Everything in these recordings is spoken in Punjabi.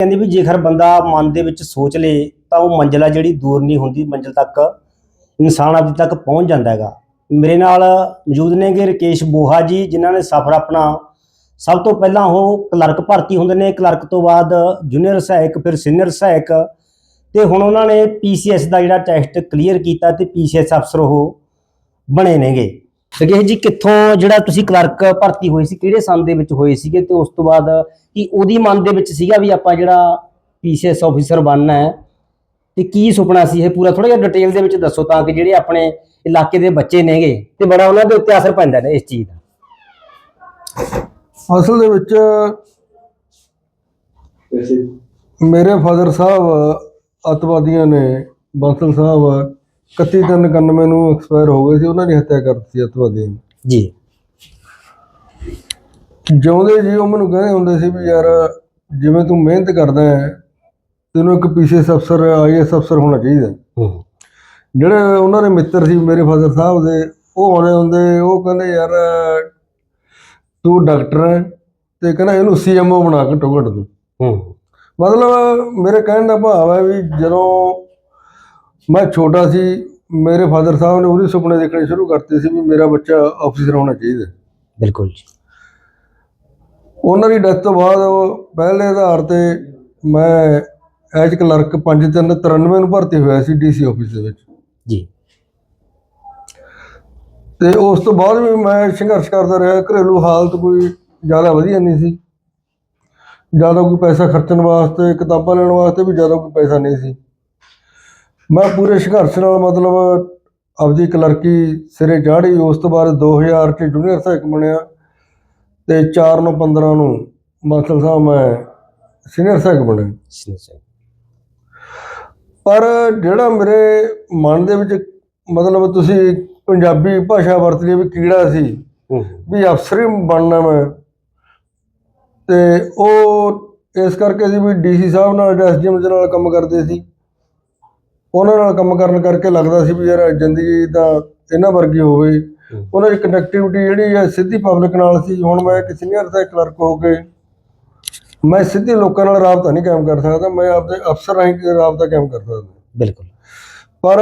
ਕਹਿੰਦੇ ਵੀ ਜੇਕਰ ਬੰਦਾ ਮਨ ਦੇ ਵਿੱਚ ਸੋਚ ਲੇ, ਤਾਂ ਉਹ ਮੰਜ਼ਿਲ ਆ ਜਿਹੜੀ ਦੂਰ ਨਹੀਂ ਹੁੰਦੀ, ਮੰਜ਼ਿਲ ਤੱਕ ਇਨਸਾਨ ਆਪਣੀ ਤੱਕ ਪਹੁੰਚ ਜਾਂਦਾ ਹੈਗਾ। ਮੇਰੇ ਨਾਲ ਮੌਜੂਦ ਨੇਗੇ ਰਕੇਸ਼ ਬੋਹਾ ਜੀ, ਜਿਨ੍ਹਾਂ ਨੇ ਸਫ਼ਰ ਆਪਣਾ ਸਭ ਤੋਂ ਪਹਿਲਾਂ ਉਹ ਕਲਰਕ ਭਰਤੀ ਹੁੰਦੇ ਨੇ। ਕਲਰਕ ਤੋਂ ਬਾਅਦ ਜੂਨੀਅਰ ਸਹਾਇਕ, ਫਿਰ ਸੀਨੀਅਰ ਸਹਾਇਕ ਤੇ ਹੁਣ ਉਹਨਾਂ ਨੇ ਪੀਸੀਐਸ ਦਾ ਜਿਹੜਾ ਟੈਸਟ ਕਲੀਅਰ ਕੀਤਾ ਤੇ ਪੀਸੀਐਸ ਅਫਸਰ ਉਹ ਬਣੇ ਨੇਗੇ। ਰਕੇਸ਼ ਜੀ ਕਿੱਥੋਂ ਜਿਹੜਾ ਤੁਸੀਂ ਕਲਰਕ ਭਰਤੀ ਹੋਏ ਸੀ ਕਿਹੜੇ ਸੰਨ ਦੇ ਵਿੱਚ ਹੋਏ ਸੀਗੇ ਤੇ ਉਸ ਤੋਂ ਬਾਅਦ ਕਿ ਉਹਦੀ ਮਨ ਦੇ ਵਿੱਚ ਸੀਗਾ ਵੀ ਆਪਾਂ ਜਿਹੜਾ ਪੀਸੀਐਸ ਆਫੀਸਰ ਬਣਨਾ ਹੈ? ਤੇ ਕੀ ਸੁਪਨਾ ਸੀ ਇਹ ਪੂਰਾ? ਥੋੜਾ ਜਿਹਾ ਡਿਟੇਲ ਦੇ ਵਿੱਚ ਦੱਸੋ ਤਾਂ ਕਿ ਜਿਹੜੇ ਆਪਣੇ ਇਲਾਕੇ ਦੇ ਬੱਚੇ ਨੇਗੇ ਤੇ ਬੜਾ ਉਹਨਾਂ ਦੇ ਉੱਤੇ ਅਸਰ ਪੈਂਦਾ ਨੇ ਇਸ ਚੀਜ਼ ਦਾ। ਅਸਲ ਦੇ ਵਿੱਚ ਮੇਰੇ ਫਾਦਰ ਸਾਹਿਬ ਅਤਵਾਦੀਆਂ ਨੇ ਬਾਂਸਲ ਸਾਹਿਬ 3191 ਨੂੰ ਐਕਸਪਾਇਰ ਹੋ ਗਏ ਸੀ ਉਹਨਾਂ ਦੀ ਹੱਤਿਆ ਕਰ ਦਿੱਤੀ ਅਤਵਾਦੀਆਂ ਨੇ। ਜੀ। ਜਿਉਂਦੇ ਜੀ ਉਹ ਮੈਨੂੰ ਕਹਿੰਦੇ ਹੁੰਦੇ ਸੀ ਵੀ ਯਾਰ ਜਿਵੇਂ ਤੂੰ ਮਿਹਨਤ ਕਰਦਾ ਹੈ ਤੈਨੂੰ ਇੱਕ ਪੀਸੀਐਸ ਅਫਸਰ ਆਈਐਸ ਅਫਸਰ ਹੋਣਾ ਚਾਹੀਦਾ ਹੂੰ। ਜਿਹੜੇ ਉਹਨਾਂ ਦੇ ਮਿੱਤਰ ਸੀ ਮੇਰੇ ਫਾਦਰ ਸਾਹਿਬ ਦੇ ਉਹ ਆਉਂਦੇ ਹੁੰਦੇ ਉਹ ਕਹਿੰਦੇ ਯਾਰ ਤੂੰ ਡਾਕਟਰ ਹੈ ਤੇ ਕਹਿੰਦਾ ਇਹਨੂੰ ਸੀਐਮਓ ਬਣਾ ਕੇ ਟੋਕਟ ਤੂੰ। ਹੂੰ। ਮਤਲਬ ਮੇਰੇ ਕਹਿਣ ਦਾ ਭਾਵ ਹੈ ਵੀ ਜਦੋਂ ਮੈਂ ਛੋਟਾ ਸੀ ਮੇਰੇ ਫਾਦਰ ਸਾਹਿਬ ਨੇ ਉਹਦੇ ਸੁਪਨੇ ਦੇਖਣੇ ਸ਼ੁਰੂ ਕਰਤੇ ਸੀ ਵੀ ਮੇਰਾ ਬੱਚਾ ਅਫਸਰ ਹੋਣਾ ਚਾਹੀਦਾ। ਬਿਲਕੁਲ ਜੀ। ਉਹਨਾਂ ਦੀ ਡੈਥ ਤੋਂ ਬਾਅਦ ਉਹ ਪਹਿਲੇ ਆਧਾਰ ਤੇ ਮੈਂ ਐਜ ਕਲਰਕ 5393 ਨੂੰ ਭਰਤੀ ਹੋਇਆ ਸੀ ਡੀਸੀ ਆਫਿਸ ਦੇ ਵਿੱਚ। ਜੀ। ਤੇ ਉਸ ਤੋਂ ਬਾਅਦ ਵੀ ਮੈਂ ਸੰਘਰਸ਼ ਕਰਦਾ ਰਿਹਾ ਘਰੇਲੂ ਹਾਲਤ ਕੋਈ ਜ਼ਿਆਦਾ ਵਧੀਆ ਨਹੀਂ ਸੀ। ਜ਼ਿਆਦਾ ਕੋਈ ਪੈਸਾ ਖਰਚਣ ਵਾਸਤੇ ਕਿਤਾਬਾਂ ਲੈਣ ਵਾਸਤੇ ਵੀ ਜ਼ਿਆਦਾ ਕੋਈ ਪੈਸਾ ਨਹੀਂ ਸੀ। ਮੈਂ ਪੂਰੇ ਸੰਘਰਸ਼ ਨਾਲ ਮਤਲਬ ਆਪਦੀ ਕਲਰਕੀ ਸਿਰੇ ਚਾੜੀ ਉਸ ਤੋਂ ਬਾਅਦ 2000 ਚ ਜੂਨੀਅਰ ਸਹਾਇਕ ਬਣਿਆ ਤੇ 4 ਨੂੰ 15 ਨੂੰ ਮਾਸਟਰ ਸਾਹਿਬ ਮੈਂ ਸੀਨੀਅਰ ਸਹਾਇਕ ਬਣਿਆ। ਪਰ ਜਿਹੜਾ ਮੇਰੇ ਮਨ ਦੇ ਵਿੱਚ ਮਤਲਬ ਤੁਸੀਂ ਪੰਜਾਬੀ ਭਾਸ਼ਾ ਵਰਤ ਲਈ ਵੀ ਕੀੜਾ ਸੀ ਵੀ ਅਫਸਰ ਬਣਨਾ ਮੈਂ ਤੇ ਉਹ ਇਸ ਕਰਕੇ ਸੀ ਵੀ ਡੀਸੀ ਸਾਹਿਬ ਨਾਲ ਐਸਡੀਐਮ ਦੇ ਨਾਲ ਕੰਮ ਕਰਦੇ ਸੀ। ਉਹਨਾਂ ਨਾਲ ਕੰਮ ਕਰਨ ਕਰਕੇ ਲੱਗਦਾ ਸੀ ਵੀ ਯਾਰ ਜ਼ਿੰਦਗੀ ਤਾਂ ਇਹਨਾਂ ਵਰਗੀ ਹੋਵੇ। ਉਹਨਾਂ ਦੀ ਕਨੈਕਟੀਵਿਟੀ ਜਿਹੜੀ ਹੈ ਸਿੱਧੀ ਪਬਲਿਕ ਨਾਲ ਸੀ। ਹੁਣ ਮੈਂ ਇੱਕ ਸੀਨੀਅਰ ਦਾ ਕਲਰਕ ਹੋ ਕੇ ਮੈਂ ਸਿੱਧੇ ਲੋਕਾਂ ਨਾਲ ਰਾਬਤਾ ਨਹੀਂ ਕਾਇਮ ਕਰ ਸਕਦਾ। ਮੈਂ ਆਪਦੇ ਅਫਸਰ ਰਾਹੀਂ ਰਾਬਤਾ ਕਾਇਮ ਕਰ ਸਕਦਾ। ਬਿਲਕੁਲ। ਪਰ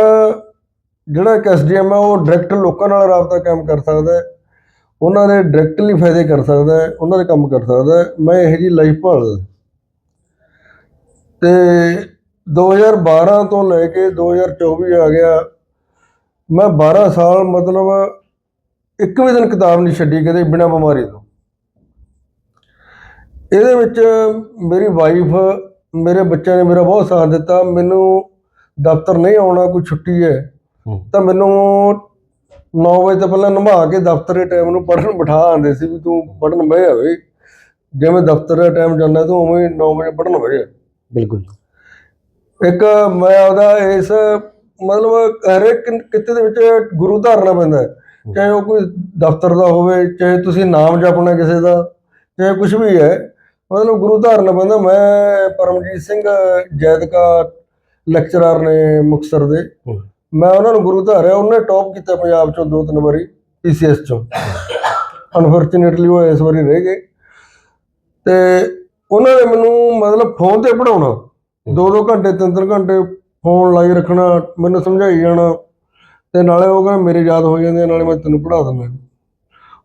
ਜਿਹੜਾ ਇੱਕ ਐਸਡੀਐਮ ਹੈ ਉਹ ਡਾਇਰੈਕਟ ਲੋਕਾਂ ਨਾਲ ਰਾਬਤਾ ਕਾਇਮ ਕਰ ਸਕਦਾ ਹੈ। ਉਹਨਾਂ ਦੇ ਡਾਇਰੈਕਟਲੀ ਫਾਇਦੇ ਕਰ ਸਕਦਾ ਹੈ। ਉਹਨਾਂ ਦੇ ਕੰਮ ਕਰ ਸਕਦਾ ਹੈ। ਮੈਂ ਇਹੋ ਜੀ ਲਾਈਫ ਭਾਲਦਾ। ਤੇ 2012 ਤੋਂ ਲੈ ਕੇ 2024 ਆ ਗਿਆ। ਮੈਂ 12 ਸਾਲ ਮਤਲਬ ਇੱਕ ਵੀ ਦਿਨ ਕਿਤਾਬ ਨਹੀਂ ਛੱਡੀ ਕਦੇ ਬਿਨਾਂ ਬਿਮਾਰੀ ਤੋਂ। ਇਹਦੇ ਵਿੱਚ ਮੇਰੀ ਵਾਈਫ ਮੇਰੇ ਬੱਚਿਆਂ ਨੇ ਮੇਰਾ ਬਹੁਤ ਸਾਥ ਦਿੱਤਾ। ਮੈਨੂੰ ਦਫ਼ਤਰ ਨਹੀਂ ਆਉਣਾ ਕੋਈ ਛੁੱਟੀ ਹੈ। ਤਾਂ ਮੈਨੂੰ 9 ਵਜੇ ਤੋਂ ਪਹਿਲਾਂ ਨਵਾ ਕੇ ਦਫ਼ਤਰ ਦੇ ਟਾਈਮ ਨੂੰ ਪੜ੍ਹਨ ਬਿਠਾ ਆਂਦੇ ਸੀ ਵੀ ਤੂੰ ਪੜ੍ਹਨ ਬਹਿ ਜਾਵੇ ਜਿਵੇਂ ਦਫ਼ਤਰ ਦਾ ਟਾਈਮ ਜਾਂਦਾ ਤੂੰ ਉਵੇਂ 9 ਵਜੇ ਪੜ੍ਹਨ ਬਹਿ ਜਾ ਬਿਲਕੁਲ ਇੱਕ ਮੈਂ ਆਪਦਾ ਇਸ ਮਤਲਬ ਹਰੇਕ ਕਿਤੇ ਦੇ ਵਿੱਚ ਗੁਰੂ ਧਾਰਨਾ ਪੈਂਦਾ ਹੈ। ਚਾਹੇ ਉਹ ਕੋਈ ਦਫ਼ਤਰ ਦਾ ਹੋਵੇ ਚਾਹੇ ਤੁਸੀਂ ਨਾਮ ਜਪਣਾ ਕਿਸੇ ਦਾ ਚਾਹੇ ਕੁਝ ਵੀ ਹੈ ਮਤਲਬ ਗੁਰੂ ਧਾਰਨਾ ਪੈਂਦਾ। ਮੈਂ ਪਰਮਜੀਤ ਸਿੰਘ ਜੈਦਕਾ ਲੈਕਚਰਰ ਨੇ ਮੁਕਤਸਰ ਦੇ। ਮੈਂ ਉਹਨਾਂ ਨੂੰ ਗੁਰੂ ਧਾਰਿਆ। ਉਹਨੇ ਟੌਪ ਕੀਤਾ ਪੰਜਾਬ ਚੋਂ ਦੋ ਤਿੰਨ ਵਾਰੀ ਪੀਸੀਐਸ ਚੋਂ। ਅਨਫੋਰਚੂਨੇਟਲੀ ਉਹ ਇਸ ਵਾਰੀ ਰਹਿ ਗਏ। ਤੇ ਉਹਨਾਂ ਨੇ ਮੈਨੂੰ ਮਤਲਬ ਫੋਨ ਤੇ ਪੜਾਉਣਾ ਦੋ ਦੋ ਘੰਟੇ ਤਿੰਨ ਤਿੰਨ ਘੰਟੇ ਫੋਨ ਲਾਈ ਰੱਖਣਾ ਮੈਨੂੰ ਸਮਝਾਈ ਜਾਣਾ। ਤੇ ਨਾਲੇ ਉਹ ਕਹਿੰਦੇ ਮੇਰੇ ਯਾਦ ਹੋ ਜਾਂਦੇ ਨਾਲੇ ਮੈਂ ਤੈਨੂੰ ਪੜਾ ਦਿੰਦਾ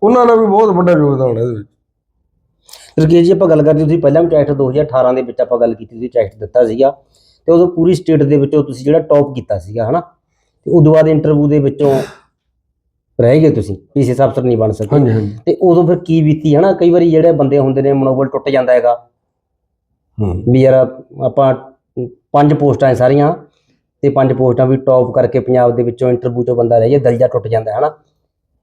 ਉਹਨਾਂ ਦਾ ਵੀ ਬਹੁਤ ਵੱਡਾ ਯੋਗਦਾਨ ਹੈ ਇਹਦੇ ਵਿੱਚ। ਰਕੇਸ਼ ਜੀ ਆਪਾਂ ਗੱਲ ਕਰਦੇ ਤੁਸੀਂ ਪਹਿਲਾਂ ਵੀ ਟੈਸਟ 2018 ਦੇ ਵਿੱਚ ਆਪਾਂ ਗੱਲ ਕੀਤੀ ਸੀ ਟੈਸਟ ਦਿੱਤਾ ਸੀਗਾ। ਤੇ ਉਦੋਂ ਪੂਰੀ ਸਟੇਟ ਦੇ ਵਿੱਚੋਂ ਤੁਸੀਂ ਜਿਹੜਾ ਟੌਪ ਕੀਤਾ ਸੀਗਾ ਹਨਾ? ਤੇ ਉਦੋਂ ਬਾਅਦ ਇੰਟਰਵਿਊ ਦੇ ਵਿੱਚੋਂ ਰਹਿ ਗਏ ਤੁਸੀਂ ਪੀਸੀਐਸ ਅਫਸਰ ਨਹੀਂ ਬਣ ਸਕੇ। ਹਾਂਜੀ ਹਾਂਜੀ। ਤੇ ਉਦੋਂ ਫਿਰ ਕੀ ਬੀਤੀ ਹਨਾ? ਕਈ ਵਾਰੀ ਜਿਹੜੇ ਬੰਦੇ ਹੁੰਦੇ ਨੇ ਮਨੋਬਲ ਟੁੱਟ ਜਾਂਦਾ ਹੈਗਾ। ਹੂੰ। ਵੀ ਯਾਰ ਆਪਾਂ ਪੰਜ ਪੋਸਟਾਂ ਹੈ ਸਾਰੀਆਂ ਤੇ ਪੰਜ ਪੋਸਟਾਂ ਵੀ ਟੌਪ ਕਰਕੇ ਪੰਜਾਬ ਦੇ ਵਿੱਚੋਂ ਇੰਟਰਵਿਊ ਚੋਂ ਬੰਦਾ ਰਹਿ ਜਾ ਟੁੱਟ ਜਾਂਦਾ ਹੈ ਹਨਾ?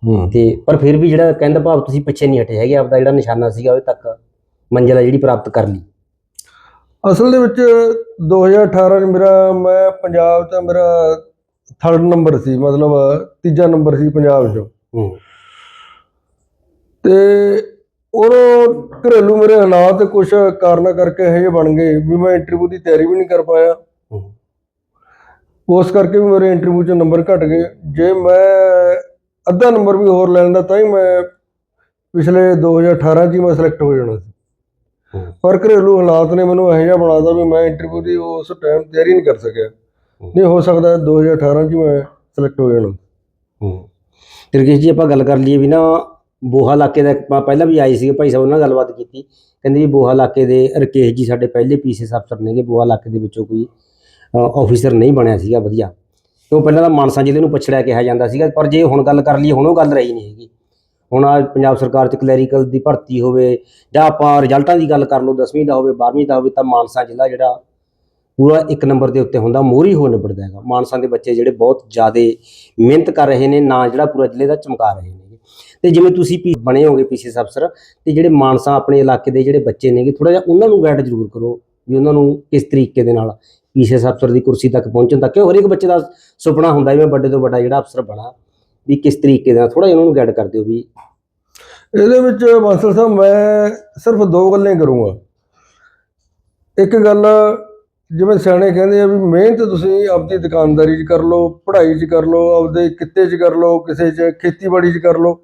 ਹੂੰ। ਤੇ ਪਰ ਫਿਰ ਵੀ ਜਿਹੜਾ ਕਹਿੰਦਾ ਭਾਵ ਤੁਸੀਂ ਪਿੱਛੇ ਨਹੀਂ ਹਟੇ ਹੈਗੇ ਆਪਦਾ ਜਿਹੜਾ ਨਿਸ਼ਾਨਾ ਸੀਗਾ ਉਹ ਤੱਕ ਮੰਜ਼ਿਲ ਹੈ ਜਿਹੜੀ ਪ੍ਰਾਪਤ ਕਰ ਲਈ। ਅਸਲ ਦੇ ਵਿੱਚ 2018 ਚ ਮੇਰਾ ਮੈਂ ਪੰਜਾਬ 'ਚ ਮੇਰਾ ਥਰਡ ਨੰਬਰ ਸੀ ਮਤਲਬ ਤੀਜਾ ਨੰਬਰ ਸੀ ਪੰਜਾਬ 'ਚੋਂ। ਹੂੰ। ਤੇ ਉਦੋਂ ਘਰੇਲੂ ਮੇਰੇ ਹਾਲਾਤ ਕੁਝ ਕਾਰਨਾਂ ਕਰਕੇ ਇਹ ਬਣ ਗਏ ਵੀ ਮੈਂ ਇੰਟਰਵਿਊ ਦੀ ਤਿਆਰੀ ਵੀ ਨਹੀਂ ਕਰ ਪਾਇਆ। ਉਸ ਕਰਕੇ ਵੀ ਮੇਰੇ ਇੰਟਰਵਿਊ 'ਚ ਨੰਬਰ ਘਟ ਗਏ। ਜੇ ਮੈਂ ਅੱਧਾ ਨੰਬਰ ਵੀ ਹੋਰ ਲੈਣ ਦਾ ਤਾਂ ਹੀ ਮੈਂ ਪਿਛਲੇ 2018 'ਚ ਹੀ ਮੈਂ ਸਿਲੈਕਟ ਹੋ ਜਾਣਾ ਸੀ। ਪਰ ਘਰੇਲੂ ਹਾਲਾਤ ਨੇ ਮੈਨੂੰ ਇਹੋ ਜਿਹਾ ਬਣਾਤਾ ਵੀ ਮੈਂ ਇੰਟਰਵਿਊ ਦੀ ਉਸ ਟਾਈਮ ਤਿਆਰੀ ਨਹੀਂ ਕਰ ਸਕਿਆ। ਨਹੀਂ ਹੋ ਸਕਦਾ 2018 ਚ ਮੈਂ ਸਿਲੈਕਟ ਹੋ ਜਾਣਾ। ਹੂੰ। ਰਕੇਸ਼ ਜੀ ਆਪਾਂ ਗੱਲ ਕਰ ਲਈਏ ਵੀ ਨਾ ਬੋਹਾ ਇਲਾਕੇ ਦਾ ਆਪਾਂ ਪਹਿਲਾਂ ਵੀ ਆਏ ਸੀਗੇ ਭਾਈ ਸਾਹਿਬ, ਉਹਨਾਂ ਨਾਲ ਗੱਲਬਾਤ ਕੀਤੀ। ਕਹਿੰਦੇ ਵੀ ਬੋਹਾ ਇਲਾਕੇ ਦੇ ਰਕੇਸ਼ ਜੀ ਸਾਡੇ ਪਹਿਲੇ ਪੀਸੀਐਸ ਅਫਸਰ ਨੇਗੇ, ਬੋਹਾ ਇਲਾਕੇ ਦੇ ਵਿੱਚੋਂ ਕੋਈ ਆਫੀਸਰ ਨਹੀਂ ਬਣਿਆ ਸੀਗਾ ਵਧੀਆ। ਕਿਉਂ ਪਹਿਲਾਂ ਤਾਂ ਮਾਨਸਾ ਜ਼ਿਲ੍ਹੇ ਨੂੰ ਪਛੜਿਆ ਕਿਹਾ ਜਾਂਦਾ ਸੀਗਾ, ਪਰ ਜੇ ਹੁਣ ਗੱਲ ਕਰ ਲਈਏ, ਹੁਣ ਉਹ ਗੱਲ ਰਹੀ ਨਹੀਂ ਹੈਗੀ। ਹੁਣ ਆ ਪੰਜਾਬ ਸਰਕਾਰ ਚ ਕਲੈਰੀਕਲ ਦੀ ਭਰਤੀ ਹੋਵੇ, ਜਾਂ ਆਪਾਂ ਰਿਜ਼ਲਟਾਂ ਦੀ ਗੱਲ ਕਰ ਲਓ 10ਵੀਂ ਦਾ ਹੋਵੇ 12ਵੀਂ ਦਾ ਹੋਵੇ, ਤਾਂ ਮਾਨਸਾ ਜ਼ਿਲ੍ਹਾ ਜਿਹੜਾ ਪੂਰਾ ਇੱਕ ਨੰਬਰ ਦੇ ਉੱਤੇ ਹੁੰਦਾ, ਮੋਹਰੀ ਹੋ ਨਿਬੜਦਾ ਹੈਗਾ। ਮਾਨਸਾ ਦੇ ਬੱਚੇ ਜਿਹੜੇ ਬਹੁਤ ਜ਼ਿਆਦਾ ਮਿਹਨਤ ਕਰ ਰਹੇ ਨੇ, ਨਾ ਜਿਹੜਾ ਪੂਰਾ ਜ਼ਿਲ੍ਹੇ ਦਾ ਚਮਕਾ ਰਹੇ ਨੇ। ਤੇ ਜਿਵੇਂ ਤੁਸੀਂ ਪੀ ਬਣੇ ਹੋਗੇ ਪੀਸੀਐਸ ਅਫਸਰ, ਤੇ ਜਿਹੜੇ ਮਾਨਸਾ ਆਪਣੇ ਇਲਾਕੇ ਦੇ ਜਿਹੜੇ ਬੱਚੇ ਨੇਗੇ ਥੋੜਾ ਜਿਹਾ ਉਹਨਾਂ ਨੂੰ ਗਾਈਡ ਜ਼ਰੂਰ ਕਰੋ ਵੀ ਉਹਨਾਂ ਨੂੰ ਕਿਸ ਤਰੀਕੇ ਦੇ ਨਾਲ ਪੀਸੀਐਸ ਅਫਸਰ ਦੀ ਕੁਰਸੀ ਤੱਕ ਪਹੁੰਚਣ ਤੱਕ। ਹਰ ਇੱਕ ਬੱਚੇ ਦਾ ਸੁਪਨਾ ਹੁੰਦਾ ਵੀ ਮੈਂ ਵੱਡੇ ਤੋਂ ਵੱਡਾ ਜਿਹੜਾ ਅਫਸਰ ਬਣਾ, ਵੀ ਕਿਸ ਤਰੀਕੇ ਦਾ ਨਾਲ ਥੋੜਾ ਜਿਹਾ ਉਹਨਾਂ ਨੂੰ ਗਾਈਡ ਕਰ ਦਿਓ ਵੀ। ਇਹਦੇ ਵਿੱਚ ਮਾਸਟਰ ਸਾਹਿਬ, ਮੈਂ ਸਿਰਫ ਦੋ ਗੱਲਾਂ ਕਰੂੰਗਾ। ਇੱਕ ਗੱਲ, ਜਿਵੇਂ ਸਿਆਣੇ ਕਹਿੰਦੇ ਆ ਵੀ ਮਿਹਨਤ ਤੁਸੀਂ ਆਪਦੀ ਦੁਕਾਨਦਾਰੀ 'ਚ ਕਰ ਲਓ, ਪੜ੍ਹਾਈ 'ਚ ਕਰ ਲਓ, ਆਪਦੇ ਕਿੱਤੇ 'ਚ ਕਰ ਲਓ, ਕਿਸੇ 'ਚ ਖੇਤੀਬਾੜੀ 'ਚ ਕਰ ਲਓ।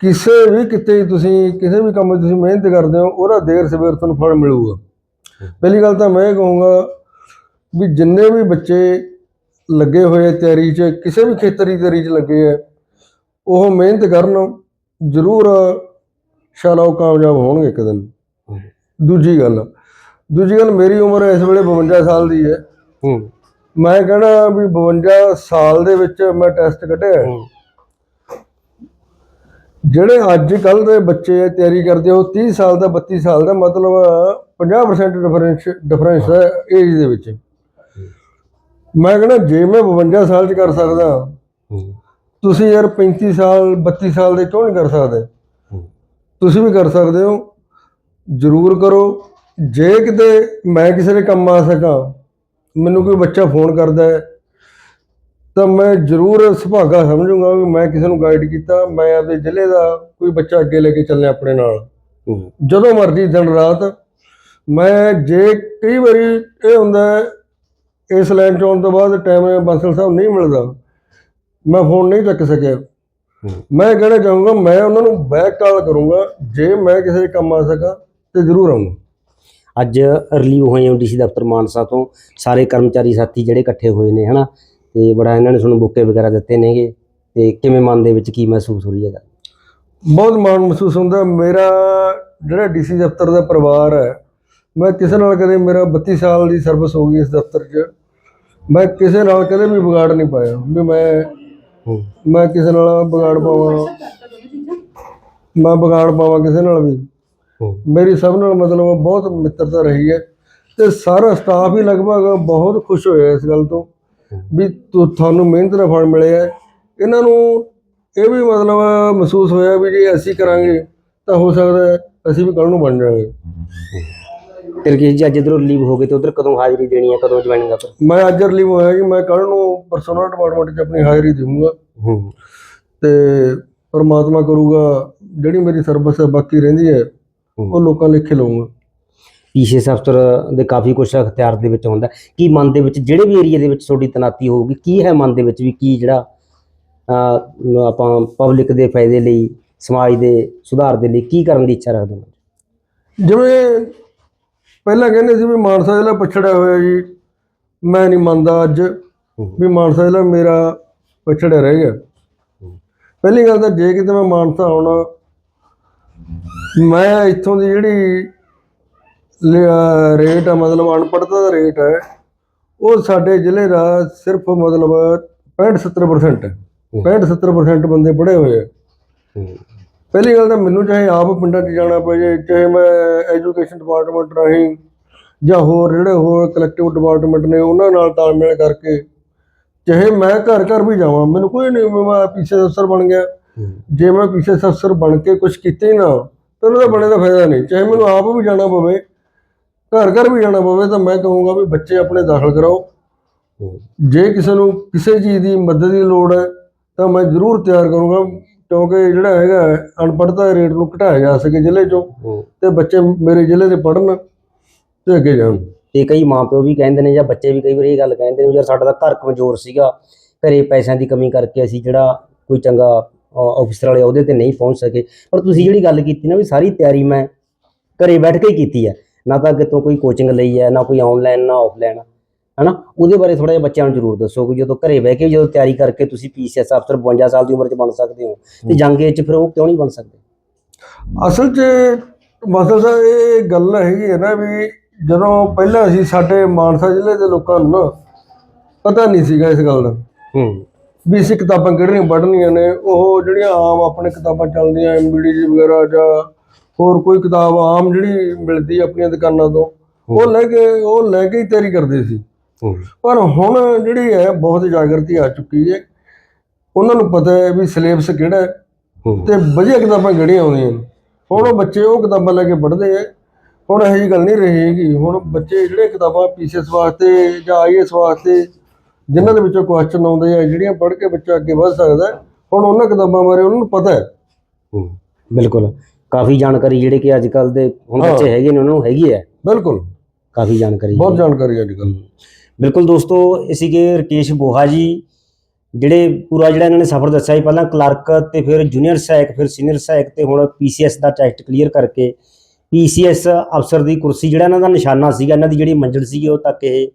ਕਿਸੇ ਵੀ ਕਿੱਤੇ ਤੁਸੀਂ ਕਿਸੇ ਵੀ ਕੰਮ 'ਚ ਤੁਸੀਂ ਮਿਹਨਤ ਕਰਦੇ ਹੋ ਉਹਦਾ ਦੇਰ ਸਵੇਰ ਤੁਹਾਨੂੰ ਫਲ ਮਿਲੂਗਾ। ਪਹਿਲੀ ਗੱਲ ਤਾਂ ਮੈਂ ਕਹੂੰਗਾ ਵੀ ਜਿੰਨੇ ਵੀ ਬੱਚੇ ਲੱਗੇ ਹੋਏ ਤਿਆਰੀ 'ਚ ਕਿਸੇ ਵੀ ਖੇਤਰ ਦੀ ਤਿਆਰੀ 'ਚ ਲੱਗੇ ਆ ਉਹ ਮਿਹਨਤ ਕਰਨ ਜ਼ਰੂਰ ਸ਼ਾਲਾ ਉਹ ਕਾਮਯਾਬ ਹੋਣਗੇ ਇੱਕ ਦਿਨ। ਦੂਜੀ ਗੱਲ ਦੂਜੀ ਗੱਲ ਮੇਰੀ ਉਮਰ ਇਸ ਵੇਲੇ 52 ਸਾਲ ਦੀ ਹੈ। ਮੈਂ ਕਹਿਣਾ ਵੀ 52 ਸਾਲ ਦੇ ਵਿੱਚ ਮੈਂ ਟੈਸਟ ਕੱਢਿਆ। ਜਿਹੜੇ ਅੱਜ ਕੱਲ ਦੇ ਬੱਚੇ ਤਿਆਰੀ ਕਰਦੇ ਉਹ 30 ਸਾਲ ਦਾ 32 ਸਾਲ ਦਾ ਮਤਲਬ 50% ਡਿਫਰੈਂਸ ਡਿਫਰੈਂਸ ਹੈ ਏਜ ਦੇ ਵਿੱਚ। ਮੈਂ ਕਹਿੰਦਾ ਜੇ ਮੈਂ 52 ਸਾਲ ਚ ਕਰ ਸਕਦਾ ਤੁਸੀਂ ਯਾਰ 35 ਸਾਲ 32 ਸਾਲ ਦੇ ਕਿਉਂ ਨਹੀਂ ਕਰ ਸਕਦੇ? ਤੁਸੀਂ ਵੀ ਕਰ ਸਕਦੇ ਹੋ। ਜ਼ਰੂਰ ਕਰੋ। ਜੇ ਕਿਤੇ ਮੈਂ ਕਿਸੇ ਦੇ ਕੰਮ ਆ ਸਕਾਂ ਮੈਨੂੰ ਕੋਈ ਬੱਚਾ ਫੋਨ ਕਰਦਾ ਹੈ ਤਾਂ ਮੈਂ ਜ਼ਰੂਰ ਸੁਭਾਗਾ ਸਮਝੂੰਗਾ ਵੀ ਮੈਂ ਕਿਸੇ ਨੂੰ ਗਾਈਡ ਕੀਤਾ ਮੈਂ ਆਪਦੇ ਜ਼ਿਲ੍ਹੇ ਦਾ ਕੋਈ ਬੱਚਾ ਅੱਗੇ ਲੈ ਕੇ ਚੱਲਿਆ ਆਪਣੇ ਨਾਲ। ਜਦੋਂ ਮਰਜ਼ੀ ਦਿਨ ਰਾਤ ਮੈਂ ਜੇ ਕਈ ਵਾਰੀ ਇਹ ਹੁੰਦਾ ਇਸ ਲਾਈਨ ਚ ਆਉਣ ਤੋਂ ਬਾਅਦ ਟਾਈਮ ਬਾਸਲ ਸਾਹਿਬ ਨਹੀਂ ਮਿਲਦਾ ਮੈਂ ਫੋਨ ਨਹੀਂ ਚੱਕ ਸਕਿਆ। ਮੈਂ ਕਹਿਣਾ ਚਾਹੂੰਗਾ ਮੈਂ ਉਹਨਾਂ ਨੂੰ ਬੈਕ ਕਾਲ ਕਰੂੰਗਾ ਜੇ ਮੈਂ ਕਿਸੇ ਦੇ ਕੰਮ ਆ ਸਕਾਂ ਤੇ ਜ਼ਰੂਰ ਆਉਂਗਾ ਅੱਜ ਰਿਲੀਵ ਹੋਏ ਹੋ ਡੀਸੀ ਦਫ਼ਤਰ ਮਾਨਸਾ ਤੋਂ ਸਾਰੇ ਕਰਮਚਾਰੀ ਸਾਥੀ ਜਿਹੜੇ ਇਕੱਠੇ ਹੋਏ ਨੇ ਹਨਾ? ਤੇ ਬੜਾ ਇਹਨਾਂ ਨੇ ਤੁਹਾਨੂੰ ਬੁੱਕੇ ਵਗੈਰਾ ਦਿੱਤੇ ਨੇਗੇ ਤੇ ਕਿਵੇਂ ਮਨ ਦੇ ਵਿੱਚ ਕੀ ਮਹਿਸੂਸ ਹੋ ਰਹੀ ਹੈਗਾ? ਬਹੁਤ ਮਾਣ ਮਹਿਸੂਸ ਹੁੰਦਾ। ਮੇਰਾ ਜਿਹੜਾ ਡੀਸੀ ਦਫ਼ਤਰ ਦਾ ਪਰਿਵਾਰ ਹੈ ਮੈਂ ਕਿਸੇ ਨਾਲ ਕਦੇ ਮੇਰਾ 32 ਸਾਲ ਦੀ ਸਰਵਿਸ ਹੋ ਗਈ ਇਸ ਦਫ਼ਤਰ 'ਚ। ਮੈਂ ਕਿਸੇ ਨਾਲ ਕਦੇ ਵੀ ਵਿਗਾੜ ਨਹੀਂ ਪਾਇਆ। ਵੀ ਮੈਂ ਮੈਂ ਕਿਸੇ ਨਾਲ ਵਿਗਾੜ ਪਾਵਾਂ। ਮੈਂ ਵਿਗਾੜ ਪਾਵਾਂ ਕਿਸੇ ਨਾਲ ਵੀ। ਮੇਰੀ ਸਭ ਨਾਲ ਮਤਲਬ ਬਹੁਤ ਮਿੱਤਰਤਾ ਰਹੀ ਹੈ ਤੇ ਸਾਰਾ ਸਟਾਫ ਹੀ ਲਗਭਗ ਬਹੁਤ ਖੁਸ਼ ਹੋਇਆ ਇਸ ਗੱਲ ਤੋਂ। ਵੀ ਤੁਹਾਨੂੰ ਮਿਹਨਤ ਦਾ ਫਲ ਮਿਲਿਆ। ਇਹਨਾਂ ਨੂੰ ਇਹ ਵੀ ਮਤਲਬ ਮਹਿਸੂਸ ਹੋਇਆ ਵੀ ਜੇ ਅਸੀਂ ਕਰਾਂਗੇ ਤਾਂ ਹੋ ਸਕਦਾ ਅਸੀਂ ਵੀ ਕੱਲ ਨੂੰ ਬਣ ਜਾਵਾਂਗੇ। ਤੇ ਰਕੇਸ਼ ਜੀ ਅੱਜ ਇਧਰੋਂ ਰਿਲੀਵ ਹੋ ਗਏ ਤੇ ਉਧਰ ਕਦੋਂ ਹਾਜ਼ਰੀ ਦੇਣੀ ਹੈ ਕਦੋਂ ਜੁਆਇਨਿੰਗ ਕਰ ਮੈਂ ਅੱਜ ਰਿਲੀਵ ਹੋਇਆ ਜੀ ਮੈਂ ਕੱਲ ਨੂੰ ਪਰਸਨਲ ਡਿਪਾਰਟਮੈਂਟ 'ਚ ਆਪਣੀ ਹਾਜ਼ਰੀ ਦੇਵਾਂਗਾ। ਤੇ ਪਰਮਾਤਮਾ ਕਰੂਗਾ ਜਿਹੜੀ ਮੇਰੀ ਸਰਵਿਸ ਬਾਕੀ ਰਹਿੰਦੀ ਹੈ ਉਹ ਲੋਕਾਂ ਲਿਖੇ ਲਵਾਂਗਾ ਪੀਸੀਐਸ ਅਫਸਰ ਦੇ ਕਾਫੀ ਕੁਝ ਅਖਤਿਆਰ ਦੇ ਵਿੱਚ ਹੁੰਦਾ ਕੀ ਮਨ ਦੇ ਵਿੱਚ ਜਿਹੜੇ ਵੀ ਏਰੀਆ ਦੇ ਵਿੱਚ ਤੁਹਾਡੀ ਤਨਾਤੀ ਹੋਊਗੀ ਕੀ ਹੈ ਮਨ ਦੇ ਵਿੱਚ ਵੀ ਕੀ ਜਿਹੜਾ ਆਪਾਂ ਪਬਲਿਕ ਦੇ ਫਾਇਦੇ ਲਈ ਸਮਾਜ ਦੇ ਸੁਧਾਰ ਦੇ ਲਈ ਕੀ ਕਰਨ ਦੀ ਇੱਛਾ ਰੱਖਦੇ ਹੋ? ਜਿਵੇਂ ਪਹਿਲਾਂ ਕਹਿੰਦੇ ਸੀ ਵੀ ਮਾਨਸਾ ਜ਼ਿਲ੍ਹਾ ਪਛੜਿਆ ਹੋਇਆ ਜੀ ਮੈਂ ਨਹੀਂ ਮੰਨਦਾ ਅੱਜ ਵੀ ਮਾਨਸਾ ਜ਼ਿਲ੍ਹਾ ਮੇਰਾ ਪਛੜਿਆ ਰਹਿ ਗਿਆ। ਪਹਿਲੀ ਗੱਲ ਤਾਂ ਜੇ ਕਿਤੇ ਮੈਂ ਮਾਨਸਾ ਆਉਣਾ ਮੈਂ ਇੱਥੋਂ ਦੀ ਜਿਹੜੀ ਰੇਟ ਮਤਲਬ ਅਨਪੜ੍ਹਤਾ ਦਾ ਰੇਟ ਹੈ। ਉਹ ਸਾਡੇ ਜ਼ਿਲ੍ਹੇ ਦਾ ਸਿਰਫ ਮਤਲਬ 65-70% ਹੈ। 65-70% ਬੰਦੇ ਪੜ੍ਹੇ ਹੋਏ ਆ। ਪਹਿਲੀ ਗੱਲ ਤਾਂ ਮੈਨੂੰ ਚਾਹੇ ਆਪ ਪਿੰਡਾਂ 'ਚ ਜਾਣਾ ਪਏ ਚਾਹੇ ਮੈਂ ਐਜੂਕੇਸ਼ਨ ਡਿਪਾਰਟਮੈਂਟ ਰਾਹੀਂ ਜਾਂ ਹੋਰ ਜਿਹੜੇ ਹੋਰ ਕਲੈਕਟਿਵ ਡਿਪਾਰਟਮੈਂਟ ਨੇ ਉਹਨਾਂ ਨਾਲ ਤਾਲਮੇਲ ਕਰਕੇ ਚਾਹੇ ਮੈਂ ਘਰ ਘਰ ਵੀ ਜਾਵਾਂ ਮੈਨੂੰ ਕੋਈ ਨਹੀਂ ਮੈਂ ਪੀਸੇ ਅਫਸਰ ਬਣ ਗਿਆ। ਜੇ ਮੈਂ ਪੀਸੇ ਅਫਸਰ ਬਣ ਕੇ ਕੁਝ ਕੀਤਾ ਹੀ ਨਾ ਤਾਂ ਉਹਦਾ ਬਣੇ ਦਾ ਫਾਇਦਾ ਨਹੀਂ। ਚਾਹੇ ਮੈਨੂੰ ਆਪ ਵੀ ਜਾਣਾ ਪਵੇ ਘਰ ਘਰ ਵੀ ਜਾਣਾ ਪਵੇ ਤਾਂ ਮੈਂ ਕਹੂੰਗਾ ਵੀ ਬੱਚੇ ਆਪਣੇ ਦਾਖਲ ਕਰਾਓ। ਜੇ ਕਿਸੇ ਨੂੰ ਕਿਸੇ ਚੀਜ਼ ਦੀ ਮਦਦ ਦੀ ਲੋੜ ਹੈ ਤਾਂ ਮੈਂ ਜ਼ਰੂਰ ਤਿਆਰ ਕਰੂੰਗਾ ਕਿਉਂਕਿ ਜਿਹੜਾ ਹੈਗਾ ਦੇ ਰੇਟ ਨੂੰ ਘਟਾਇਆ ਜਾ ਸਕੇ ਜ਼ਿਲ੍ਹੇ 'ਚੋਂ ਤੇ ਬੱਚੇ ਮੇਰੇ ਜ਼ਿਲ੍ਹੇ ਦੇ ਪੜ੍ਹਨ ਤੇ ਅੱਗੇ ਜਾਣ। ਤੇ ਕਈ ਮਾਪਿਓ ਵੀ ਕਹਿੰਦੇ ਨੇ ਜਾਂ ਬੱਚੇ ਵੀ ਕਈ ਵਾਰੀ ਇਹ ਗੱਲ ਕਹਿੰਦੇ ਨੇ ਯਾਰ ਸਾਡਾ ਤਾਂ ਘਰ ਕਮਜ਼ੋਰ ਸੀਗਾ ਘਰੇ ਪੈਸਿਆਂ ਦੀ ਕਮੀ ਕਰਕੇ ਅਸੀਂ ਜਿਹੜਾ ਕੋਈ ਚੰਗਾ ਆਫਿਸਰ ਵਾਲੇ ਅਹੁਦੇ ਤੇ ਨਹੀਂ ਪਹੁੰਚ ਸਕੇ। ਪਰ ਤੁਸੀਂ ਜਿਹੜੀ ਗੱਲ ਕੀਤੀ ਨਾ ਵੀ ਸਾਰੀ ਤਿਆਰੀ ਮੈਂ ਘਰੇ ਬੈਠ ਕੇ ਕੀਤੀ ਹੈ। ਨਾ ਤਾਂ ਕਿਤੋਂ ਕੋਈ ਕੋਚਿੰਗ ਲਈ ਹੈ ਨਾ ਕੋਈ ਆਨਲਾਈਨ ਨਾ ਆਫਲਾਈਨ ਹਨਾ? ਉਹਦੇ ਬਾਰੇ ਥੋੜਾ ਜਿਹਾ ਬੱਚਿਆਂ ਨੂੰ ਜ਼ਰੂਰ ਦੱਸੋ ਕਿ ਜਦੋਂ ਘਰੇ ਬਹਿ ਕੇ ਜਦੋਂ ਤਿਆਰੀ ਕਰਕੇ ਤੁਸੀਂ ਪੀਸੀਐਸ ਅਫਸਰ 52 ਸਾਲ ਦੀ ਉਮਰ 'ਚ ਬਣ ਸਕਦੇ ਹੋ ਤੇ ਜੰਗ 'ਚ ਫਿਰ ਉਹ ਕਿਉਂ ਨਹੀਂ ਬਣ ਸਕਦੇ? ਅਸਲ 'ਚ ਮਸਲ ਤਾਂ ਇਹ ਗੱਲ ਹੈਗੀ ਹੈ ਨਾ ਵੀ ਜਦੋਂ ਪਹਿਲਾਂ ਅਸੀਂ ਸਾਡੇ ਮਾਨਸਾ ਜ਼ਿਲ੍ਹੇ ਦੇ ਲੋਕਾਂ ਨੂੰ ਨਾ ਪਤਾ ਨਹੀਂ ਸੀਗਾ ਇਸ ਗੱਲ ਦਾ। ਹੂੰ। ਵੀ ਅਸੀਂ ਕਿਤਾਬਾਂ ਕਿਹੜੀਆਂ ਪੜ੍ਹਨੀਆਂ ਨੇ ਉਹ ਜਿਹੜੀਆਂ ਆਮ ਆਪਣੇ ਕਿਤਾਬਾਂ ਚੱਲਦੀਆਂ ਐਮਬੀਡੀ ਵਗੈਰਾ ਜਾਂ ਹੋਰ ਕੋਈ ਕਿਤਾਬ ਆਮ ਜਿਹੜੀ ਮਿਲਦੀ ਆਪਣੀਆਂ ਦੁਕਾਨਾਂ ਤੋਂ ਉਹ ਲੈ ਕੇ ਉਹ ਲੈ ਕੇ ਹੀ ਤਿਆਰੀ ਕਰਦੇ ਸੀ। ਪਰ ਹੁਣ ਜਿਹੜੀ ਹੈ ਬਹੁਤ ਜਾਗਰਤੀ ਆ ਚੁੱਕੀ ਹੈ। ਉਹਨਾਂ ਨੂੰ ਪਤਾ ਹੈ ਵੀ ਸਿਲੇਬਸ ਕਿਹੜਾ ਹੈ ਤੇ ਵਧੀਆ ਕਿਤਾਬਾਂ ਕਿਹੜੀਆਂ ਆਉਂਦੀਆਂ ਨੇ। ਹੁਣ ਉਹ ਬੱਚੇ ਉਹ ਕਿਤਾਬਾਂ ਲੈ ਕੇ ਪੜ੍ਹਦੇ ਆ। ਹੁਣ ਇਹੋ ਗੱਲ ਨਹੀਂ ਰਹੀ ਹੈਗੀ। ਹੁਣ ਬੱਚੇ ਜਿਹੜੇ ਕਿਤਾਬਾਂ ਪੀਸੀਐਸ ਵਾਸਤੇ ਜਾਂ ਆਈਐਸ ਵਾਸਤੇ ਜਿਨ੍ਹਾਂ ਦੇ ਵਿੱਚੋਂ ਕੁਐਸਚਨ ਆਉਂਦੇ ਆ ਜਿਹੜੀਆਂ ਪੜ੍ਹ ਕੇ ਬੱਚਾ ਅੱਗੇ ਵਧ ਸਕਦਾ ਹੁਣ ਉਹਨਾਂ ਕਿਤਾਬਾਂ ਬਾਰੇ ਉਹਨਾਂ ਨੂੰ ਪਤਾ ਹੂੰ। ਬਿਲਕੁਲ। ਕਾਫੀ ਜਾਣਕਾਰੀ ਜਿਹੜੇ ਕਿ ਅੱਜ ਕੱਲ ਦੇ ਹੁਣ ਹਾਂ। ਬੱਚੇ ਹੈਗੇ ਨੇ ਉਹਨਾਂ ਨੂੰ ਹੈਗੀ ਹੈ। ਬਿਲਕੁਲ। ਕਾਫੀ ਜਾਣਕਾਰੀ ਬਹੁਤ ਜਾਣਕਾਰੀ ਅੱਜ ਕੱਲ੍ਹ ਬਿਲਕੁਲ ਦੋਸਤੋ ਇਹ ਸੀਗੇ ਰਕੇਸ਼ ਬੋਹਾ ਜੀ ਜਿਹੜੇ ਪੂਰਾ ਜਿਹੜਾ ਇਹਨਾਂ ਨੇ ਸਫ਼ਰ ਦੱਸਿਆ ਸੀ ਪਹਿਲਾਂ ਕਲਰਕ ਤੇ ਫਿਰ ਜੂਨੀਅਰ ਸਹਾਇਕ ਫਿਰ ਸੀਨੀਅਰ ਸਹਾਇਕ ਤੇ ਹੁਣ ਪੀਸੀਐਸ ਦਾ ਟੈਸਟ ਕਲੀਅਰ ਕਰਕੇ ਪੀਸੀਐਸ ਅਫਸਰ ਦੀ ਕੁਰਸੀ ਜਿਹੜਾ ਇਹਨਾਂ ਦਾ ਨਿਸ਼ਾਨਾ ਸੀਗਾ ਇਹਨਾਂ ਦੀ ਜਿਹੜੀ ਮੰਜ਼ਿਲ ਸੀਗੀ ਉਹ ਤੱਕ ਇਹ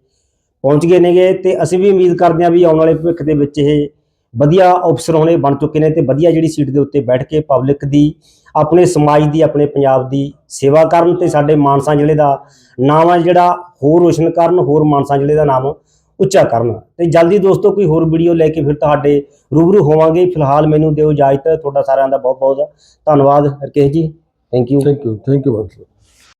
ਪਹੁੰਚ ਗਏ ਨੇਗੇ ਤੇ ਅਸੀਂ ਵੀ ਉਮੀਦ ਕਰਦੇ ਹਾਂ ਵੀ ਆਉਣ ਵਾਲੇ ਭਵਿੱਖ ਦੇ ਵਿੱਚ ਇਹ ਵਧੀਆ ਅਫਸਰ ਹੋਣੇ ਬਣ ਚੁੱਕੇ ਨੇ ਤੇ ਵਧੀਆ ਜਿਹੜੀ ਸੀਟ ਦੇ ਉੱਤੇ ਬੈਠ ਕੇ ਪਬਲਿਕ ਦੀ, ਆਪਣੇ ਸਮਾਜ ਦੀ, ਆਪਣੇ ਪੰਜਾਬ ਦੀ ਸੇਵਾ ਕਰਨ ਤੇ ਸਾਡੇ ਮਾਨਸਾ ਜ਼ਿਲ੍ਹੇ ਦਾ ਨਾਮ ਆ ਜਿਹੜਾ, ਹੋਰ ਰੋਸ਼ਨ ਕਰਨ, ਹੋਰ ਮਾਨਸਾ ਜ਼ਿਲ੍ਹੇ ਦਾ ਨਾਮ ਉੱਚਾ ਕਰਨ। ਤੇ ਜਲਦੀ ਦੋਸਤੋ ਕੋਈ ਹੋਰ ਵੀਡੀਓ ਲੈ ਕੇ ਫਿਰ ਤੁਹਾਡੇ ਰੂਬਰੂ ਹੋਵਾਂਗੇ। ਫਿਲਹਾਲ ਮੈਨੂੰ ਦਿਓ ਇਜਾਜ਼ਤ, ਤੁਹਾਡਾ ਸਾਰਿਆਂ ਦਾ ਬਹੁਤ ਬਹੁਤ ਧੰਨਵਾਦ। Rakesh ji thank you thank you thank you ਬਹੁਤ